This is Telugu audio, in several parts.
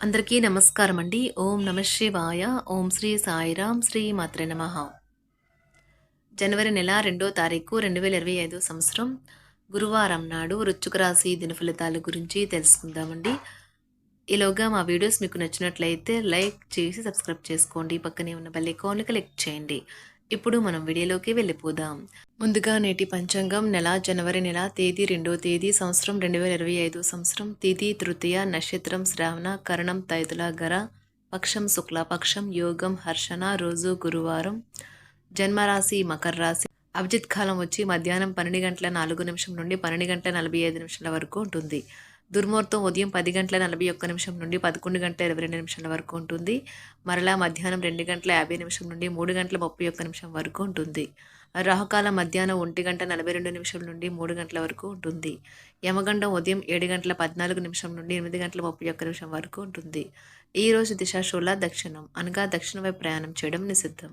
అందరికీ నమస్కారం అండి ఓం నమ శివాయ. ఓం శ్రీ సాయిరాం. శ్రీ మాత్ర నమ. జనవరి నెల రెండో తారీఖు రెండు వేల ఇరవై ఐదో సంవత్సరం. గురువారం నాడు వృశ్చిక రాశి దిన ఫలితాల గురించి తెలుసుకుందామండి. ఈలోగా మా వీడియోస్ మీకు నచ్చినట్లయితే లైక్ చేసి సబ్స్క్రైబ్ చేసుకోండి. పక్కనే ఉన్న బెల్ ఐకాన్ని క్లిక్ చేయండి. ఇప్పుడు మనం వీడియోలోకి వెళ్ళిపోదాం. ముందుగా నేటి పంచాంగం నెల జనవరి నెల తేదీ రెండో తేదీ సంవత్సరం రెండు వేల ఇరవై ఐదు సంవత్సరం తిథి తృతీయ నక్షత్రం శ్రావణ కరణం తైతుల గర పక్షం శుక్లపక్షం యోగం హర్షణ రోజు గురువారం జన్మరాశి మకర రాశి అభిజిత్ కాలం వచ్చి మధ్యాహ్నం పన్నెండు గంటల నాలుగు నిమిషం నుండి పన్నెండు గంటల నలభై ఐదు నిమిషాల వరకు ఉంటుంది. దుర్ముహూర్తం ఉదయం పది గంటల నలభై ఒక్క నిమిషం నుండి పదకొండు గంటల ఇరవై రెండు నిమిషాల వరకు ఉంటుంది. మరలా మధ్యాహ్నం రెండు గంటల యాభై నిమిషం నుండి మూడు గంటల ముప్పై ఒక్క నిమిషం వరకు ఉంటుంది. రాహుకాలం మధ్యాహ్నం ఒంటి గంట నలభై రెండు నిమిషం నుండి మూడు గంటల వరకు ఉంటుంది. యమగండం ఉదయం ఏడు గంటల పద్నాలుగు నిమిషం నుండి ఎనిమిది గంటల ముప్పై ఒక్క నిమిషం వరకు ఉంటుంది. ఈ రోజు దిశాశూల దక్షిణం. అనగా దక్షిణ వైపు ప్రయాణం చేయడం నిషిద్ధం.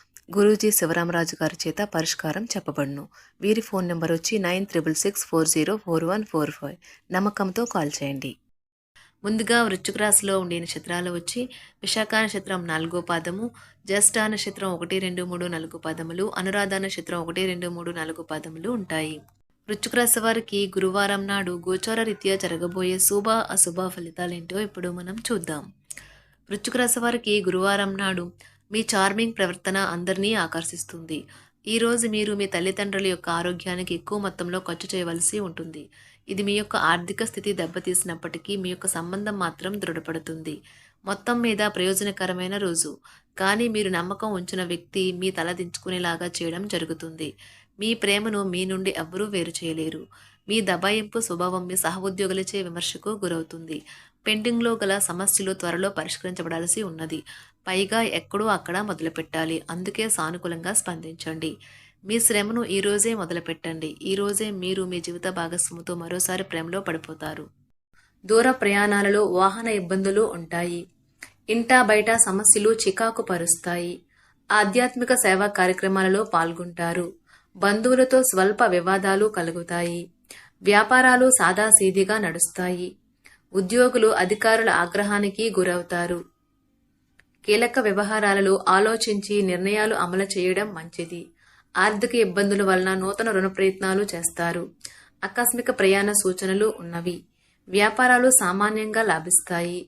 గురూజీ శివరామరాజు గారి చేత పరిష్కారం చెప్పబడును. వీరి ఫోన్ నెంబర్ వచ్చి nine triple six four zero four one four five. నమ్మకంతో కాల్ చేయండి. ముందుగా వృశ్చిక రాశిలో ఉండే నక్షత్రాలు వచ్చి విశాఖ నక్షత్రం నాలుగో పాదము జ్యేష్ఠ నక్షత్రం ఒకటి రెండు మూడు నాలుగు పాదములు అనురాధ నక్షత్రం ఒకటి రెండు మూడు నాలుగు పాదములు ఉంటాయి. వృశ్చిక రాశి వారికి గురువారం నాడు గోచార రీత్యా జరగబోయే శుభ అశుభ ఫలితాలేంటో ఇప్పుడు మనం చూద్దాం. వృశ్చిక రాశి వారికి గురువారం నాడు మీ చార్మింగ్ ప్రవర్తన అందరినీ ఆకర్షిస్తుంది. ఈ రోజు మీరు మీ తల్లిదండ్రుల యొక్క ఆరోగ్యానికి ఎక్కువ మొత్తంలో ఖర్చు చేయవలసి ఉంటుంది. ఇది మీ యొక్క ఆర్థిక స్థితి దెబ్బతీసినప్పటికీ మీ యొక్క సంబంధం మాత్రం దృఢపడుతుంది. మొత్తం మీద ప్రయోజనకరమైన రోజు. కానీ మీరు నమ్మకం ఉంచిన వ్యక్తి మీ తల దించుకునేలాగా చేయడం జరుగుతుంది. మీ ప్రేమను మీ నుండి ఎవ్వరూ వేరు చేయలేరు. మీ దబాయింపు స్వభావం మీ సహోద్యోగులచే విమర్శకు గురవుతుంది. పెండింగ్లో గల సమస్యలు త్వరలో పరిష్కరించబడాల్సి ఉన్నది. పైగా ఎక్కడో అక్కడ మొదలుపెట్టాలి. అందుకే సానుకూలంగా స్పందించండి. మీ శ్రమను ఈరోజే మొదలుపెట్టండి. ఈరోజే మీరు మీ జీవిత భాగస్వామితో మరోసారి ప్రేమలో పడిపోతారు. దూర ప్రయాణాలలో వాహన ఇబ్బందులు ఉంటాయి. ఇంటా బయట సమస్యలు చికాకు పరుస్తాయి. ఆధ్యాత్మిక సేవా కార్యక్రమాలలో పాల్గొంటారు. బంధువులతో స్వల్ప వివాదాలు కలుగుతాయి. వ్యాపారాలు సాదాసీదిగా నడుస్తాయి. ఉద్యోగులు అధికారుల ఆగ్రహానికి గురవుతారు. కీలక వ్యవహారాలలో ఆలోచించి నిర్ణయాలు అమలు చేయడం మంచిది. ఆర్థిక ఇబ్బందుల వలన నూతన రుణ ప్రయత్నాలు చేస్తారు. ఆకస్మిక ప్రయాణ సూచనలు ఉన్నవి. వ్యాపారాలు సామాన్యంగా లాభిస్తాయి.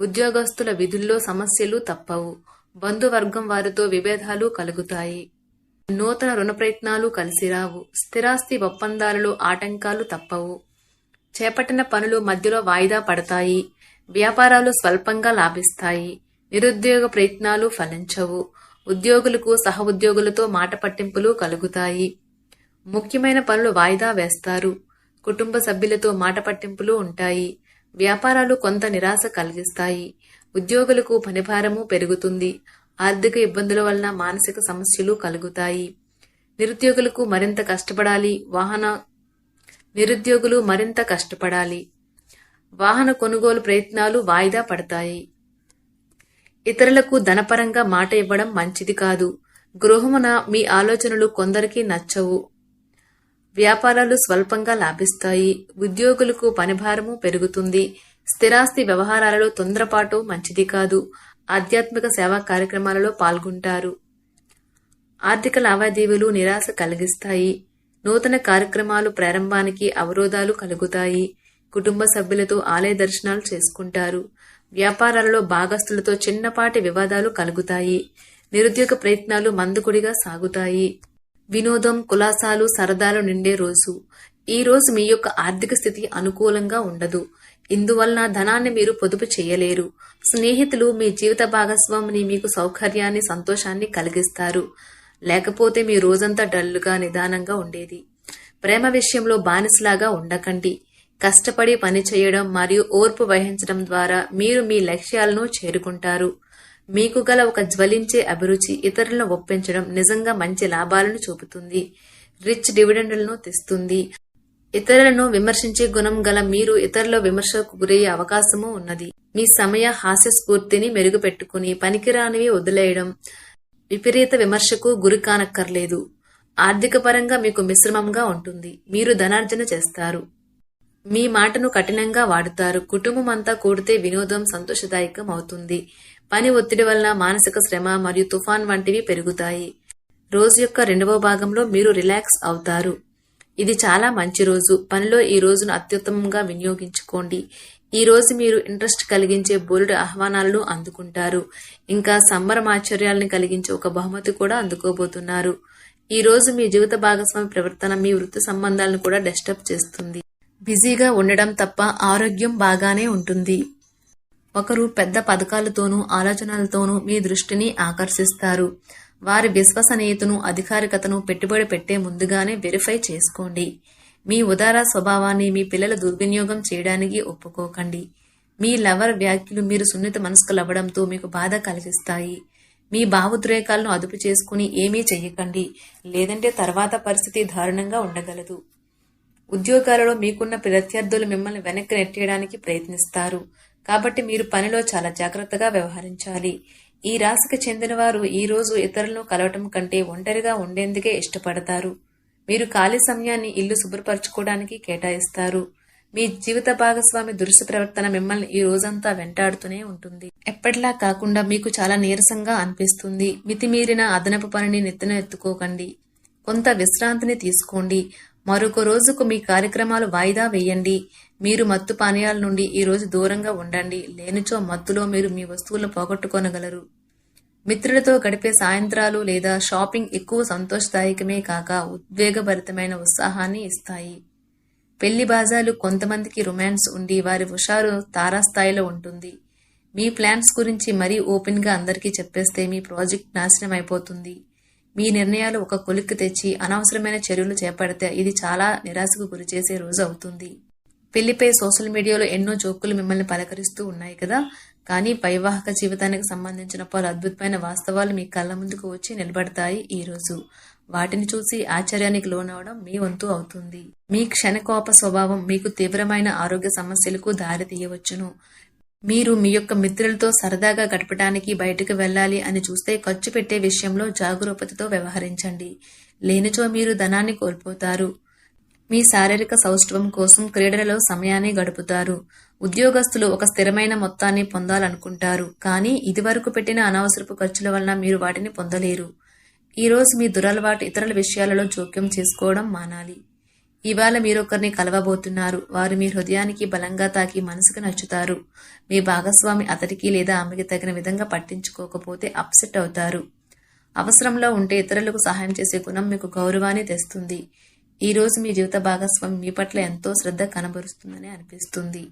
ఉద్యోగస్తుల విధుల్లో సమస్యలు తప్పవు. బంధువర్గం వారితో విభేదాలు కలుగుతాయి. నూతన రుణ ప్రయత్నాలు కలిసిరావు స్థిరాస్తి ఒప్పందాలలో ఆటంకాలు తప్పవు. చేపట్టిన పనులు మధ్యలో వాయిదా పడతాయి. వ్యాపారాలు స్వల్పంగా లాభిస్తాయి. నిరుద్యోగ ప్రయత్నాలు ఫలించవు. ఉద్యోగులకు సహ ఉద్యోగులతో మాట పట్టింపులు కలుగుతాయి. ముఖ్యమైన పనులు వాయిదా వేస్తారు. కుటుంబ సభ్యులతో మాట పట్టింపులు ఉంటాయి. వ్యాపారాలు కొంత నిరాశ కలిగిస్తాయి. ఉద్యోగులకు పనిభారము పెరుగుతుంది. ఆర్థిక ఇబ్బందుల వలన మానసిక సమస్యలు కలుగుతాయి. నిరుద్యోగులకు మరింత కష్టపడాలి. వాహన నిరుద్యోగులు మరింత కష్టపడాలి. వాహన కొనుగోలు ప్రయత్నాలు వాయిదా పడతాయి. ఇతరులకు ధనపరంగా మాట ఇవ్వడం మంచిది కాదు. గృహమున మీ ఆలోచనలు కొందరికి నచ్చవు. వ్యాపారాలు స్వల్పంగా లాభిస్తాయి. ఉద్యోగులకు పనిభారము పెరుగుతుంది. స్థిరాస్తి వ్యవహారాలలో తొందరపాటు మంచిది కాదు. ఆధ్యాత్మిక సేవా కార్యక్రమాలలో పాల్గొంటారు. ఆర్థిక లావాదేవీలు నిరాశ కలిగిస్తాయి. నూతన కార్యక్రమాలు ప్రారంభానికి అవరోధాలు కలుగుతాయి. కుటుంబ సభ్యులతో ఆలయ దర్శనాలు చేసుకుంటారు. వ్యాపారాలలో భాగస్తులతో చిన్నపాటి వివాదాలు కలుగుతాయి. నిరుద్యోగ ప్రయత్నాలు మందుకుడిగా సాగుతాయి. వినోదం కులాసాలు సరదాలు నిండే రోజు. ఈ రోజు మీ యొక్క ఆర్థిక స్థితి అనుకూలంగా ఉండదు. ఇందువలన ధనాన్ని మీరు పొదుపు చేయలేరు. స్నేహితులు మీ జీవిత భాగస్వామిని మీకు సౌకర్యాన్ని సంతోషాన్ని కలిగిస్తారు. లేకపోతే మీ రోజంతా డల్లుగా నిదానంగా ఉండేది. ప్రేమ విషయంలో బానిసలాగా ఉండకండి. కష్టపడి పని చేయడం మరియు ఓర్పు వహించడం ద్వారా మీరు మీ లక్ష్యాలను చేరుకుంటారు. మీకు గల ఒక జ్వలించే అభిరుచి ఇతరులను ఒప్పించడం నిజంగా మంచి లాభాలను చూపుతుంది. రిచ్ డివిడెండ్లను తెస్తుంది. ఇతరులను విమర్శించే గుణం గల మీరు ఇతరుల విమర్శకు గురయ్యే అవకాశము ఉన్నది. మీ సమయ హాస్య స్ఫూర్తిని మెరుగుపెట్టుకుని పనికిరానివి వదిలేయడం విపరీత విమర్శకు గురి కానక్కర్లేదు. ఆర్థిక పరంగా మీకు మిశ్రమంగా ఉంటుంది. మీరు ధనార్జన చేస్తారు. మీ మాటను కఠినంగా వాడుతారు. కుటుంబం అంతా కూడితే వినోదం సంతోషదాయకం అవుతుంది పని ఒత్తిడి వలన మానసిక శ్రమ మరియు తుఫాన్ వంటివి పెరుగుతాయి. రోజు యొక్క రెండవ భాగంలో మీరు రిలాక్స్ అవుతారు. ఇది చాలా మంచి రోజు. పనిలో ఈ రోజును అత్యుత్తమంగా వినియోగించుకోండి. ఈ రోజు మీరు ఇంట్రెస్ట్ కలిగించే బోల్డ్ ఆహ్వానాలను అందుకుంటారు. ఇంకా సంబరమాశ్చర్యాలను కలిగించే ఒక బహుమతి కూడా అందుకోబోతున్నారు. ఈ రోజు మీ జీవిత భాగస్వామి ప్రవర్తన మీ వృత్తి సంబంధాలను కూడా డిస్టర్బ్ చేస్తుంది. బిజీగా ఉండడం తప్ప ఆరోగ్యం బాగానే ఉంటుంది. ఒకరు పెద్ద పథకాలతోనూ ఆలోచనలతోనూ మీ దృష్టిని ఆకర్షిస్తారు. వారి విశ్వసనీయతను అధికారికతను పెట్టుబడి పెట్టే ముందుగానే వెరిఫై చేసుకోండి. మీ ఉదార స్వభావాన్ని మీ పిల్లల దుర్వినియోగం చేయడానికి ఒప్పుకోకండి. మీ లవర్ వ్యాఖ్యలు మీరు సున్నిత మనస్కులవ్వడంతో మీకు బాధ కలిగిస్తాయి. మీ భావోద్రేకాలను అదుపు చేసుకుని ఏమీ చెయ్యకండి. లేదంటే తర్వాత పరిస్థితి దారుణంగా ఉండగలదు. ఉద్యోగాలలో మీకున్న ప్రత్యర్థులు మిమ్మల్ని వెనక్కి నెట్టేయడానికి ప్రయత్నిస్తారు. కాబట్టి మీరు పనిలో చాలా జాగ్రత్తగా వ్యవహరించాలి. ఈ రాశికి చెందిన వారు ఈ రోజు ఇతరులను కలవటం కంటే ఒంటరిగా ఉండేందుకే ఇష్టపడతారు. మీరు ఖాళీ సమయాన్ని ఇల్లు శుభ్రపరచుకోవడానికి కేటాయిస్తారు. మీ జీవిత భాగస్వామి దురుసు ప్రవర్తన మిమ్మల్ని ఈ రోజంతా వెంటాడుతూనే ఉంటుంది. ఎప్పటిలా కాకుండా మీకు చాలా నీరసంగా అనిపిస్తుంది. మితిమీరిన అదనపు పనిని నెత్తిన ఎత్తుకోకండి. కొంత విశ్రాంతిని తీసుకోండి. మరొక రోజుకు మీ కార్యక్రమాలు వాయిదా వేయండి. మీరు మత్తు పానీయాల నుండి ఈ రోజు దూరంగా ఉండండి. లేనిచో మత్తులో మీరు మీ వస్తువులను పోగొట్టుకోనగలరు. మిత్రులతో గడిపే సాయంత్రాలు లేదా షాపింగ్ ఎక్కువ సంతోషదాయకమే కాక ఉద్వేగభరితమైన ఉత్సాహాన్ని ఇస్తాయి. పెళ్ళి బాజాలు కొంతమందికి రొమాన్స్ ఉండి వారి హుషారు తారాస్థాయిలో ఉంటుంది. మీ ప్లాన్స్ గురించి మరీ ఓపెన్గా అందరికీ చెప్పేస్తే మీ ప్రాజెక్ట్ నాశనం అయిపోతుంది మీ నిర్ణయాలు ఒక కొలిక్కి తెచ్చి అనవసరమైన చర్యలు చేపడితే ఇది చాలా నిరాశకు గురిచేసే రోజు అవుతుంది. పెళ్ళిపై సోషల్ మీడియాలో ఎన్నో జోకులు మిమ్మల్ని పలకరిస్తూ ఉన్నాయి కదా? కానీ వైవాహిక జీవితానికి సంబంధించిన పలు అద్భుతమైన వాస్తవాలు మీ కళ్ళ ముందుకు వచ్చి నిలబడతాయి ఈ రోజు. వాటిని చూసి ఆశ్చర్యానికి లోనవడం మీ వంతు అవుతుంది. మీ క్షణకోప స్వభావం మీకు తీవ్రమైన ఆరోగ్య సమస్యలకు దారి తీయవచ్చును. మీరు మీ యొక్క మిత్రులతో సరదాగా గడపడానికి బయటకు వెళ్ళాలి అని చూస్తే ఖర్చు పెట్టే విషయంలో జాగరూకతతో వ్యవహరించండి. లేనిచో మీరు ధనాన్ని కోల్పోతారు. మీ శారీరక సౌష్ఠవం కోసం క్రీడలలో సమయాన్ని గడుపుతారు. ఉద్యోగస్తులు ఒక స్థిరమైన మొత్తాన్ని పొందాలనుకుంటారు. కానీ ఇదివరకు పెట్టిన అనవసరపు ఖర్చుల వలన మీరు వాటిని పొందలేరు. ఈరోజు మీ దురలవాటు ఇతరుల విషయాలలో జోక్యం చేసుకోవడం మానాలి. ఇవాళ మీరొకరిని కలవబోతున్నారు. వారు మీ హృదయానికి బలంగా తాకి మనసుకు నచ్చుతారు. మీ భాగస్వామి అతడికి లేదా ఆమెకి తగిన విధంగా పట్టించుకోకపోతే అప్సెట్ అవుతారు. అవసరంలో ఉంటే ఇతరులకు సహాయం చేసే గుణం మీకు గౌరవాన్ని తెస్తుంది. ఈరోజు మీ జీవిత భాగస్వామి మీ పట్ల ఎంతో శ్రద్ధ కనబరుస్తుందని అనిపిస్తుంది.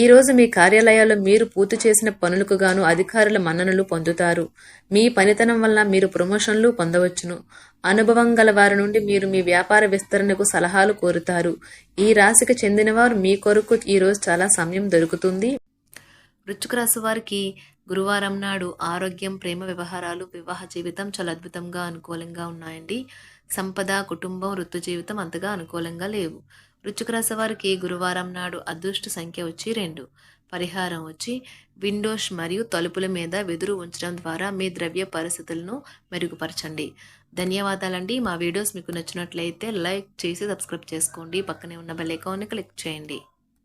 ఈ రోజు మీ కార్యాలయాల్లో మీరు పూర్తి చేసిన పనులకు గాను అధికారుల మన్ననలు పొందుతారు. మీ పనితనం వల్ల మీరు ప్రమోషన్లు పొందవచ్చును. అనుభవం గల వారి నుండి మీరు మీ వ్యాపార విస్తరణకు సలహాలు కోరుతారు. ఈ రాశికి చెందినవారు మీ కొరకు ఈ రోజు చాలా సమయం దొరుకుతుంది. వృశ్చిక రాశి వారికి గురువారం నాడు ఆరోగ్యం ప్రేమ వ్యవహారాలు వివాహ జీవితం చాలా అద్భుతంగా అనుకూలంగా ఉన్నాయండి. సంపద కుటుంబం వృత్తి జీవితం అంతగా అనుకూలంగా లేవు. వృశ్చిక రాశి వారికి గురువారం నాడు అదృష్ట సంఖ్య వచ్చి రెండు. పరిహారం వచ్చి విండోస్ మరియు తలుపుల మీద వెదురు ఉంచడం ద్వారా మీ ద్రవ్య పరిస్థితులను మెరుగుపరచండి. ధన్యవాదాలండి. మా వీడియోస్ మీకు నచ్చినట్లయితే లైక్ చేసి సబ్స్క్రైబ్ చేసుకోండి. పక్కనే ఉన్న బెల్ ఐకాన్ని క్లిక్ చేయండి.